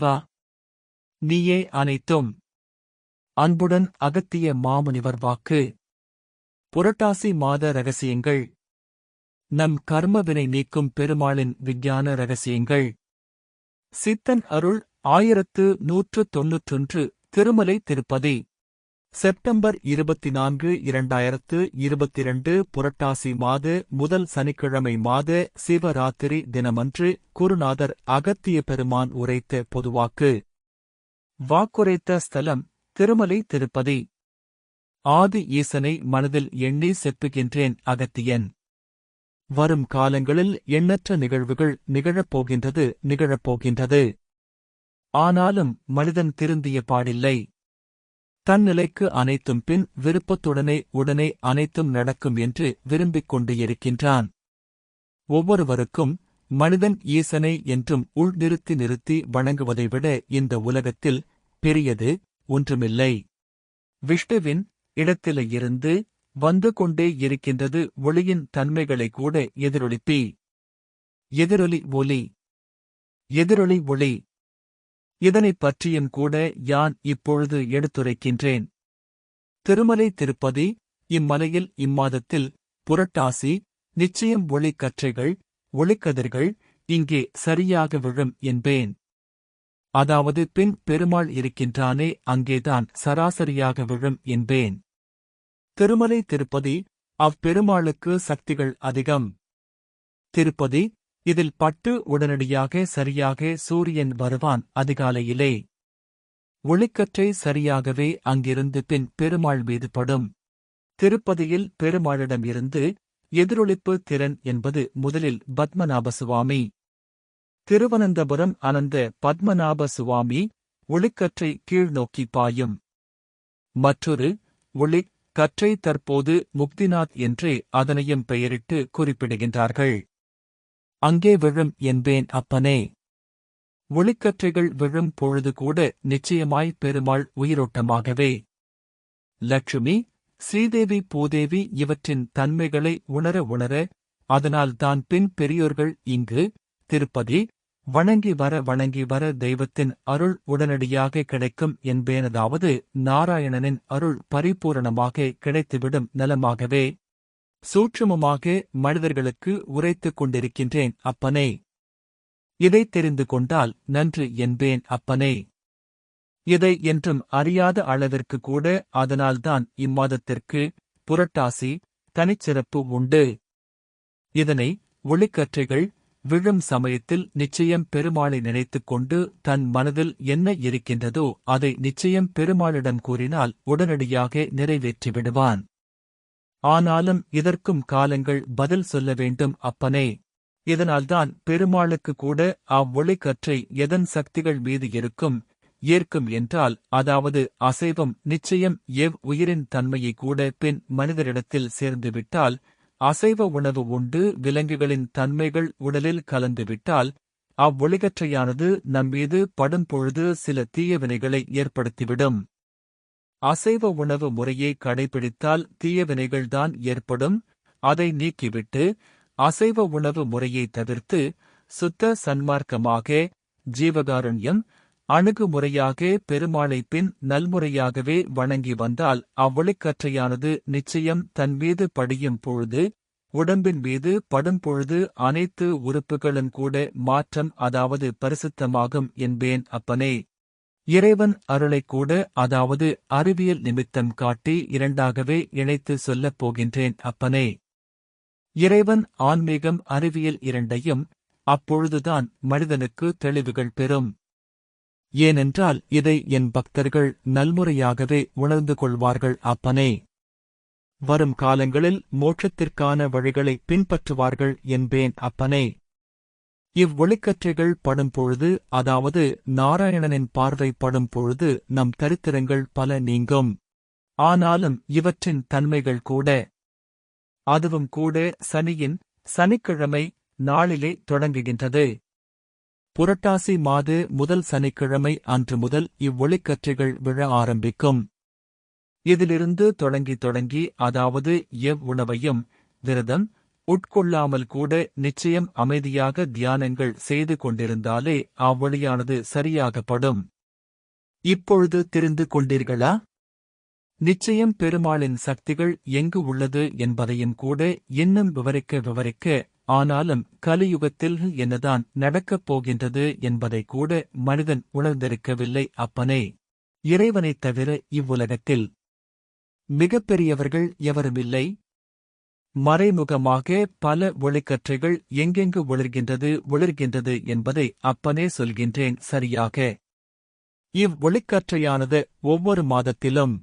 வா. நீயே அனைத்தும். அன்புடன் அகத்திய மாமுனிவர் வாக்கு. புரட்டாசி மாத ரகசியங்கள். நம் கர்மவினை நீக்கும் பெருமாளின் விஞ்ஞான ரகசியங்கள். சித்தன் அருள் ஆயிரத்து நூற்று தொன்னூற்றொன்று திருமலை திருப்பதி. செப்டம்பர் இருபத்தி நான்கு இரண்டாயிரத்து இருபத்திரண்டு புரட்டாசி மாத முதல் சனிக்கிழமை மாத சிவராத்திரி தினமன்று குருநாதர் அகத்திய பெருமான் உரைத்த பொதுவாக்கு. வாக்குரைத்த ஸ்தலம் திருமலை திருப்பதி. ஆதி ஈசனை மனதில் எண்ணி செப்புகின்றேன் அகத்தியன். வரும் காலங்களில் எண்ணற்ற நிகழ்வுகள் நிகழப்போகின்றது நிகழப்போகின்றது ஆனாலும் மனிதன் திருந்திய பாடில்லை. தன்னிலைக்கு அனைத்தும் பின் விருப்பத்துடனே உடனே அனைத்தும் நடக்கும் என்று விரும்பிக் கொண்டு இருக்கின்றான் ஒவ்வொருவருக்கும் மனிதன் ஈசனை என்றும் உள் நிறுத்தி நிறுத்தி வணங்குவதை விட இந்த உலகத்தில் பெரியது ஒன்றுமில்லை. விஷ்ணுவின் இடத்திலிருந்து வந்து கொண்டே இருக்கின்றது ஒளியின் தன்மைகளை கூட எதிரொலிப்பி. எதிரொலி ஒலி. எதிரொலி ஒளி. இதனைப் பற்றியும் கூட யான் இப்பொழுது எடுத்துரைக்கின்றேன். திருமலை திருப்பதி இம்மலையில் இம்மாதத்தில் புரட்டாசி நிச்சயம் ஒளிக்கற்றைகள் ஒளிக்கதிர்கள் இங்கே சரியாக விழும் என்பேன். அதாவது பின் பெருமாள் இருக்கின்றானே அங்கேதான் சராசரியாக விழும் என்பேன். திருமலை திருப்பதி அவ்வெருமாளுக்கு சக்திகள் அதிகம். திருப்பதி இதில் பட்டு உடனடியாக சரியாக சூரியன் வருவான் அதிகாலையிலே. ஒளிக்கற்றை சரியாகவே அங்கிருந்து பின் பெருமாள் மீது படும். திருப்பதியில் பெருமாளிடம் இருந்து எதிரொளிப்பு திறன் என்பது முதலில் பத்மநாப சுவாமி திருவனந்தபுரம் அனந்த பத்மநாப சுவாமி ஒளிக்கற்றை கீழ்நோக்கி பாயும். மற்றொரு ஒளி கற்றை தற்போது முக்திநாத் என்றே அதனையும் பெயரிட்டு குறிப்பிடுகின்றார்கள். அங்கே விழும் என்பேன் அப்பனே. ஒளிக்கற்றைகள் விழும் பொழுது கூட நிச்சயமாய் பெருமாள் உயிரோட்டமாகவே. லட்சுமி ஸ்ரீதேவி பூதேவி இவற்றின் தன்மைகளை உணர உணர அதனால் தான் பின் பெரியோர்கள் இங்கு திருப்பதி வணங்கி வர வணங்கி வர தெய்வத்தின் அருள் உடனடியாக கிடைக்கும் என்பேனதாவது நாராயணனின் அருள் பரிபூரணமாக கிடைத்துவிடும் நலமாகவே. சூட்சுமமாக மனிதர்களுக்கு உரைத்துக் கொண்டிருக்கின்றேன் அப்பனே. இதைத் தெரிந்து கொண்டால் நன்று என்பேன் அப்பனே. இதை என்றும் அறியாத அளவிற்கு கூட அதனால்தான் இம்மாதத்திற்கு புரட்டாசி தனிச்சிறப்பு உண்டு. இதனை ஒளிக்கற்றைகள் விழும் சமயத்தில் நிச்சயம் பெருமாளை நினைத்துக் கொண்டு தன் மனதில் என்ன இருக்கின்றதோ அதை நிச்சயம் பெருமாளிடம் கூறினால் உடனடியாக நிறைவேற்றிவிடுவான். ஆனாலும் இதற்கும் காலங்கள் பதில் சொல்ல வேண்டும் அப்பனே. இதனால்தான் பெருமாளுக்கு கூட அவ்வொளிக்கற்றை எதன் சக்திகள் மீது இருக்கும் ஏற்கும் என்றால் அதாவது அசைவம் நிச்சயம் எவ் உயிரின் தன்மையை கூட பின் மனிதரிடத்தில் சேர்ந்துவிட்டால் அசைவ உணவு உண்டு விலங்குகளின் தன்மைகள் உடலில் கலந்துவிட்டால் அவ்வொளிகற்றையானது நம்மீது படும்பொழுது சில தீயவினைகளை ஏற்படுத்திவிடும். அசைவ உணவு முறையை கடைபிடித்தால் தீயவினைகள்தான் ஏற்படும். அதை நீக்கிவிட்டு அசைவ உணவு முறையை தவிர்த்து சுத்த சன்மார்க்கமாக ஜீவகாருண்யம் அணுகுமுறையாக பெருமாளை பின் நல்முறையாகவே வணங்கி வந்தால் அவ்வளிக்கற்றையானது நிச்சயம் தன் மீது படியும் பொழுது உடம்பின் மீது படும் பொழுது அனைத்து உறுப்புகளும் கூட மாற்றம் அதாவது பரிசுத்தமாகும் என்பேன் அப்பனே. இறைவன் அருளை கூட அதாவது அறிவியல் நிமித்தம் காட்டி இரண்டாகவே இணைத்து சொல்லப் போகின்றேன் அப்பனே. இறைவன் ஆன்மீகம் அறிவியல் இரண்டையும் அப்பொழுதுதான் மனிதனுக்கு தெளிவுகள் பெறும். ஏனென்றால் இதை என் பக்தர்கள் நல்முறையாகவே உணர்ந்து கொள்வார்கள் அப்பனே. வரும் காலங்களில் மோட்சத்திற்கான வழிகளை பின்பற்றுவார்கள் என்பேன் அப்பனே. இவ்வொளிக்கற்றைகள் படும் பொழுது அதாவது நாராயணனின் பார்வை படும் பொழுது நம் தரித்திரங்கள் பல நீங்கும். ஆனாலும் இவற்றின் தன்மைகள் கூட. அதுவும் கூட சனியின் சனிக்கிழமை நாளிலே தொடங்குகின்றது. புரட்டாசி மாது முதல் சனிக்கிழமை அன்று முதல் இவ்வொளிக்கற்றைகள் விழ ஆரம்பிக்கும். இதிலிருந்து தொடங்கி தொடங்கி அதாவது எவ் உணவையும் விரதம் உட்கொள்ளாமல் கூட நிச்சயம் அமைதியாக தியானங்கள் செய்து கொண்டிருந்தாலே அவ்வழியானது சரியாகப்படும். இப்பொழுது தெரிந்து கொண்டீர்களா? நிச்சயம் பெருமாளின் சக்திகள் எங்கு உள்ளது என்பதையும் கூட இன்னும் விவரிக்க விவரிக்க ஆனாலும் கலியுகத்தில் என்னதான் நடக்கப் போகின்றது என்பதை கூட மனிதன் உணர்ந்திருக்கவில்லை அப்பனே. இறைவனைத் தவிர இவ்வுலகத்தில் மிகப்பெரியவர்கள் எவருமில்லை? மறைமுகமாக பல ஒளிக்கற்றைகள் எங்கெங்கு ஒளிர்கின்றது ஒளிர்கின்றது என்பதை அப்பனே சொல்கின்றேன் சரியாக. இவ் ஒளிக்கற்றையானது ஒவ்வொரு மாதத்திலும்.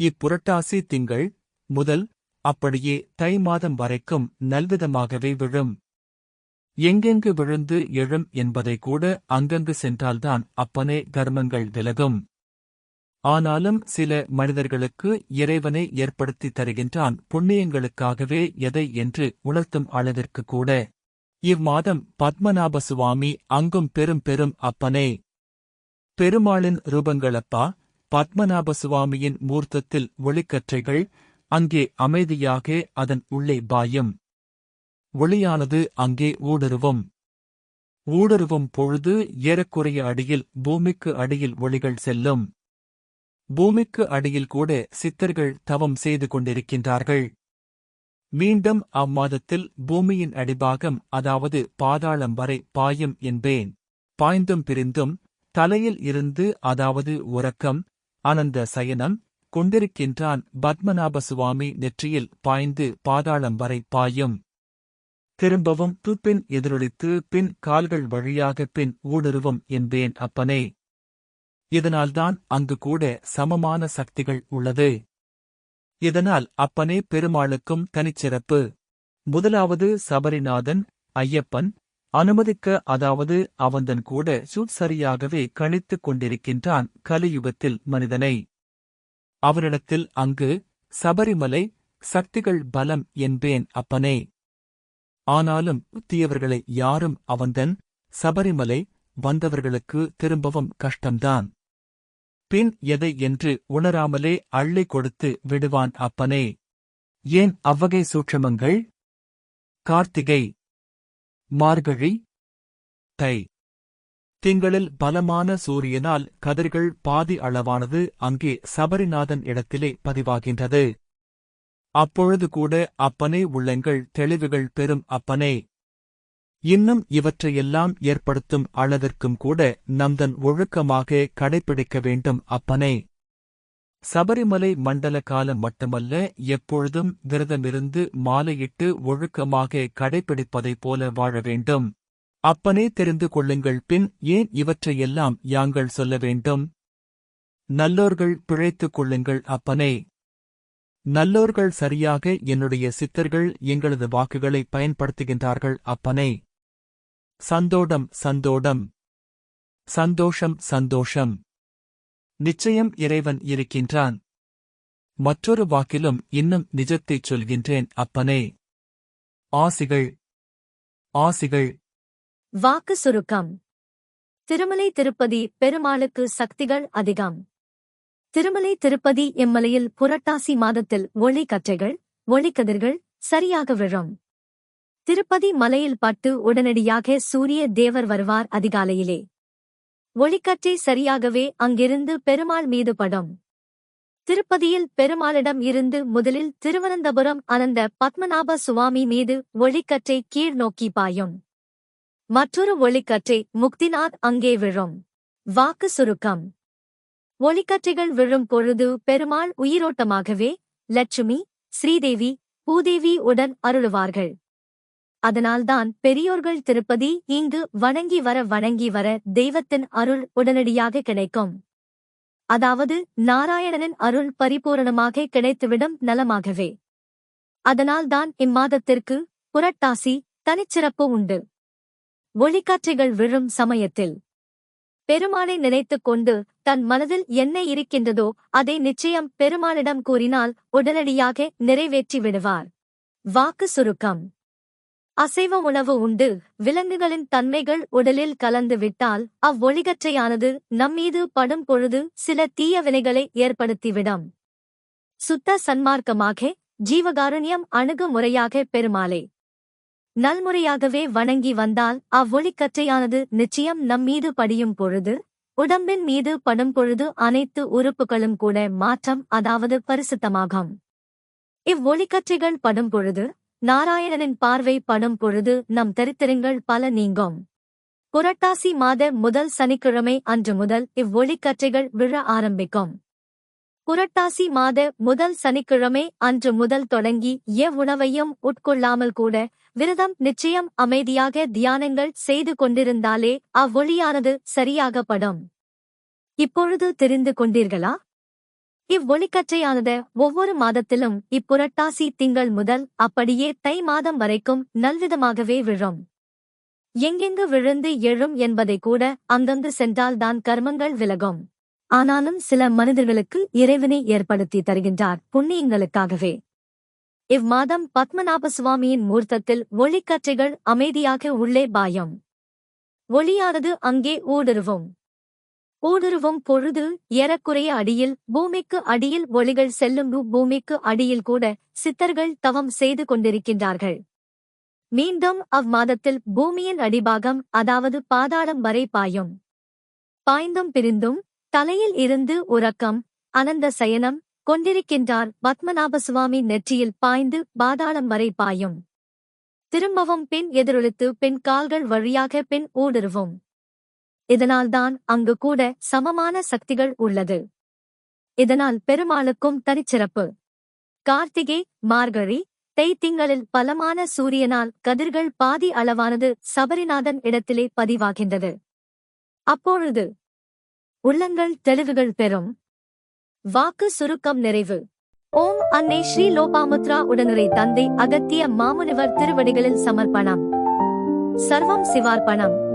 இப்புரட்டாசி திங்கள் முதல் அப்படியே தை மாதம் வரைக்கும் நல்விதமாகவே விழும். எங்கெங்கு விழுந்து எழும் என்பதை கூட அங்கங்கு சென்றால்தான் அப்பனே கர்மங்கள் விலகும். ஆனாலும் சில மனிதர்களுக்கு இறைவனை ஏற்படுத்தி தருகின்றான் புண்ணியங்களுக்காகவே எதை என்று உணர்த்தும் அளவிற்கு கூட. இம்மாதம் பத்மநாப சுவாமி அங்கும் பெரும் பெரும் அப்பனே. பெருமாளின் ரூபங்களப்பா பத்மநாப சுவாமியின் மூர்த்தத்தில் ஒளிக்கற்றைகள் அங்கே அமைதியாக அதன் உள்ளே பாயும். ஒளியானது அங்கே ஊடுருவும். ஊடுருவும் பொழுது ஏறக்குறைய அடியில் பூமிக்கு அடியில் ஒளிகள் செல்லும். பூமிக்கு அடியில் கூட சித்தர்கள் தவம் செய்து கொண்டிருக்கின்றார்கள். மீண்டும் அம்மாதத்தில் பூமியின் அடிபாகம் அதாவது பாதாளம் வரை பாயும் என்பேன். பாய்ந்தும் பிரிந்தும் தலையில் இருந்து அதாவது உறக்கம் அனந்த சயனம் கொண்டிருக்கின்றான் பத்மநாப சுவாமி நெற்றியில் பாய்ந்து பாதாளம் வரை பாயும். திரும்பவும் துப்பின் எதிரொலித்து பின் கால்கள் வழியாக பின் ஊடுருவும் என்பேன் அப்பனே. இதனால்தான் அங்கு கூட சமமான சக்திகள் உள்ளது. இதனால் அப்பனே பெருமாளுக்கும் தனிச்சிறப்பு. முதலாவது சபரிநாதன் ஐயப்பன் அனுமதிக்க அதாவது அவந்தன் கூட சுட்சரியாகவே கணித்துக் கொண்டிருக்கின்றான் கலியுகத்தில் மனிதனை. அவரிடத்தில் அங்கு சபரிமலை சக்திகள் பலம் என்பேன் அப்பனே. ஆனாலும் தீயவர்களை யாரும் அவந்தன் சபரிமலை வந்தவர்களுக்கு திரும்பவும் கஷ்டம்தான். பின் எதை என்று உணராமலே அள்ளி கொடுத்து விடுவான் அப்பனே. ஏன் அவ்வகை சூட்சமங்கள்? கார்த்திகை. மார்கழி. தை. திங்களில் பலமான சூரியனால் கதிர்கள் பாதி அளவானது அங்கே சபரிநாதன் இடத்திலே பதிவாகின்றது. அப்பொழுது கூட அப்பனே உள்ளங்கள் தெளிவுகள் பெறும் அப்பனே. இன்னும் இவற்றையெல்லாம் ஏற்படுத்தும் அளவிற்கும் கூட நம்தன் ஒழுக்கமாக கடைப்பிடிக்க வேண்டும் அப்பனே. சபரிமலை மண்டல காலம் மட்டுமல்ல எப்பொழுதும் விரதமிருந்து மாலையிட்டு ஒழுக்கமாக கடைப்பிடிப்பதைப் போல வாழ வேண்டும். அப்பனே தெரிந்து கொள்ளுங்கள் பின் ஏன் இவற்றையெல்லாம் யாங்கள் சொல்ல வேண்டும்? நல்லோர்கள் பிழைத்துக் கொள்ளுங்கள் அப்பனே. நல்லோர்கள் சரியாக என்னுடைய சித்தர்கள் எங்களது வாக்குகளை பயன்படுத்துகின்றார்கள் அப்பனே. சந்தோடம் சந்தோடம். சந்தோஷம் சந்தோஷம். நிச்சயம் இறைவன் இருக்கின்றான். மற்றொரு வாக்கிலும் இன்னும் நிஜத்தைச் சொல்கின்றேன் அப்பனே. ஆசிகள். ஆசிகள். வாக்கு சுருக்கம். திருமலை திருப்பதி பெருமாளுக்கு சக்திகள் அதிகம். திருமலை திருப்பதி எம்மலையில் புரட்டாசி மாதத்தில் ஒளி கற்றைகள் ஒளிக்கதிர்கள் சரியாக விழும். திருப்பதி மலையில் பட்டு உடனடியாக சூரிய தேவர் வருவார் அதிகாலையிலே. ஒளிக்கற்றை சரியாகவே அங்கிருந்து பெருமாள் மீது படும். திருப்பதியில் பெருமாளிடம் இருந்து முதலில் திருவனந்தபுரம் அனந்த பத்மநாப சுவாமி மீது ஒளிக்கற்றை கீழ் நோக்கி பாயும். மற்றொரு ஒளிக்கற்றை முக்திநாத் அங்கே விழும். வாக்கு சுருக்கம். ஒளிக்கற்றைகள் விழும் பொழுது பெருமாள் உயிரோட்டமாகவே லட்சுமி ஸ்ரீதேவி பூதேவி உடன் அருளுவார்கள். அதனால்தான் பெரியோர்கள் திருப்பதி இங்கு வணங்கி வர வணங்கி வர தெய்வத்தின் அருள் உடனடியாக கிடைக்கும். அதாவது நாராயணனின் அருள் பரிபூரணமாக கிடைத்துவிடும் நலமாகவே. அதனால்தான் இம்மாதத்திற்கு புரட்டாசி தனிச்சிறப்பு உண்டு. ஒளிக்காற்றைகள் விழும் சமயத்தில். பெருமாளை நினைத்துக் கொண்டு தன் மனதில் என்ன இருக்கின்றதோ அதை நிச்சயம் பெருமாளிடம் கூறினால் உடனடியாக நிறைவேற்றி விடுவார். வாக்கு சுருக்கம். அசைவ உணவு உண்டு. விலங்குகளின் தன்மைகள் உடலில் கலந்து விட்டால் அவ்வொளிகற்றையானது நம்மீது படும் பொழுது சில தீய வினைகளை ஏற்படுத்திவிடும். சுத்த சன்மார்க்கமாக ஜீவகாருண்யம் அணுகுமுறையாக பெருமாளே. நல்முறையாகவே வணங்கி வந்தால் அவ்வொளிக்கற்றையானது நிச்சயம் நம்மீது படியும் பொழுது உடம்பின் மீது படும் பொழுது அனைத்து உறுப்புகளும் கூட மாற்றம் அதாவது பரிசுத்தமாகும். இவ்வொளிக்கற்றைகள் படும் பொழுது நாராயணனின் பார்வை படும் பொழுது நம் தரித்திரங்கள் பல நீங்கும். புரட்டாசி மாத முதல் சனிக்கிழமை அன்று முதல் இவ்வொளிக்கற்றைகள் விழ ஆரம்பிக்கும். புரட்டாசி மாத முதல் சனிக்கிழமை அன்று முதல் தொடங்கி எவ்வுணவையும் உட்கொள்ளாமல் கூட விரதம் நிச்சயம் அமைதியாக தியானங்கள் செய்து கொண்டிருந்தாலே அவ்வொளியானது சரியாகப்படும். இப்பொழுது தெரிந்து கொண்டீர்களா? இவ்வொளிக்கற்றையானது ஒவ்வொரு மாதத்திலும் இப்புரட்டாசி திங்கள் முதல் அப்படியே தை மாதம் வரைக்கும் நல்விதமாகவே விழும். எங்கெங்கு விழுந்து எழும் என்பதை கூட அங்கங்கு சென்றால்தான் கர்மங்கள் விலகும். ஆனாலும் சில மனிதர்களுக்கு இறைவனை ஏற்படுத்தி தருகின்றார் புண்ணியங்களுக்காகவே. இவ்மாதம் பத்மநாப சுவாமியின் மூர்த்தத்தில் ஒளிக்கற்றைகள் அமைதியாக உள்ளே பாயம். ஒளியானது அங்கே ஊடுருவும். ஊடுருவும் பொழுது ஏறக்குறைய அடியில் பூமிக்கு அடியில் ஒளிகள் செல்லும் பூமிக்கு அடியில் கூட சித்தர்கள் தவம் செய்து கொண்டிருக்கின்றார்கள். மீண்டும் அவ்மாதத்தில் பூமியின் அடிபாகம் அதாவது பாதாளம் வரை பாயும். பாய்ந்தும் பிரிந்தும் தலையில் இருந்து உறக்கம் அனந்த சயனம் கொண்டிருக்கின்றார் பத்மநாபசுவாமி நெற்றியில் பாய்ந்து பாதாளம் வரை பாயும். திரும்பவும் பின் எதிரொலித்து பின் கால்கள் வழியாக பின் ஊடுருவும். இதனால்தான் அங்கு கூட சமமான சக்திகள் உள்ளது. இதனால் பெருமாளுக்கும் தனிச்சிறப்பு. கார்த்திகை மார்கழி தேய்த்திங்களில் பலமான சூரியனால் கதிர்கள் பாதி அளவானது சபரிநாதன் இடத்திலே பதிவாகின்றது. அப்பொழுது உள்ளங்கள் தெளிவுகள் பெறும். வாக்கு சுருக்கம் நிறைவு. ஓம் அன்னை ஸ்ரீ லோபாமுத்ரா உடனரை தந்தை அகத்திய மாமுனிவர் திருவடிகளில் சமர்ப்பணம். சர்வம் சிவார்ப்பணம்.